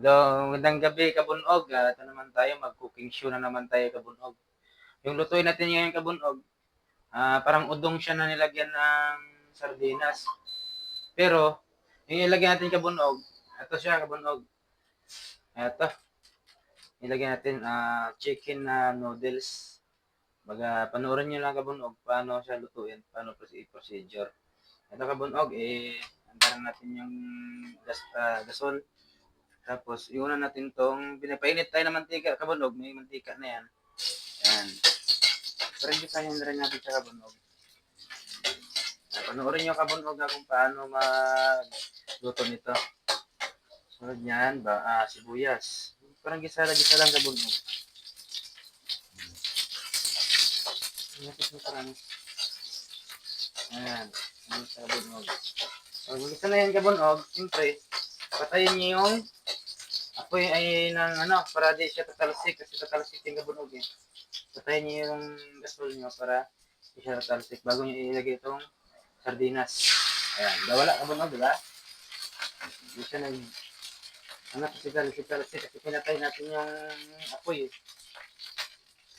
Hello, magandang gabi kabunog. Ah, ito naman tayo, mag-cooking show na naman tayo kabunog. Yung lutuin natin ngayon kabunog, ah, parang udong siya na nilagyan ng sardinas. Pero, yung ilagyan natin kabunog, ito siya kabunog. Ito. Ilagyan natin ah, chicken na noodles. Baga, panoorin nyo lang kabunog paano siya lutuin, paano proce- procedure. Ito kabunog, eh, antaran natin yung gas, ah, gasol. Tapos, iunan natin tong, pinapainit tayo ng mantika, kabunog, may mantika na yan. Yan. Pero hindi tayo na rin natin sa kabunog. Panoorin nyo kabunog na kung paano magluto nito. So, yan, ba, ah, sibuyas. Parang gisa-gisa lang kabunog. Lapit mo parang. Ayan, ano sa kabunog. Pag gisa na yan kabunog, siyempre, patayin nyo yung apoy ay ng ano, para di siya tatalsik kasi tatalsik yung kabunog eh. Patayin niyo yung gasol niyo para di siya tatalsik bago niyo ilagay itong sardinas. Ayan, wala kabunog, di ba? Di siya nag ano kasi talsik talsik kasi pinatay natin yung apoy eh.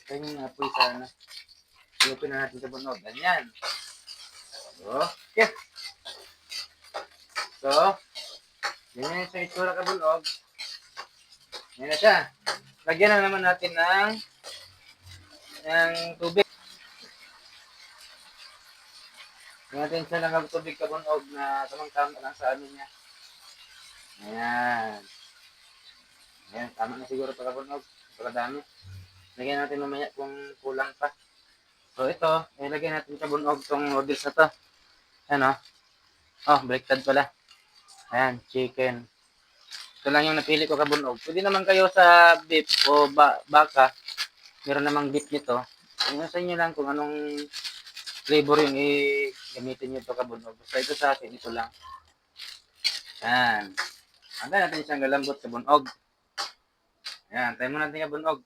Kaya yung apoy sa ano. Ilupin na natin kabunog. Ganyan. So, yeah. So, ganyan sa itsura kabunog. Yan na siya. Lagyan na naman natin ng ng tubig. Lagyan natin siya ng tubig kabunog na tamang-tama lang sa ano niya. Ayan. Ayan, tama na siguro ito kabunog. Pagkadami. Lagyan natin mamaya kung kulang pa. So ito, ilagay natin kabunog tong noodles na to. Ayan o. Oh, baliktad pala. Ayan, chicken. Ito lang yung napili ko kabunog. Pwede naman kayo sa beef o ba baka. Meron namang beef nito. Yung sa inyo lang kung anong flavor yung i-gamitin nyo ito kabunog. Basta ito sa akin, ito lang. Yan. Hanggang natin siyang galambot kabunog. Yan, tayo mo natin kabunog.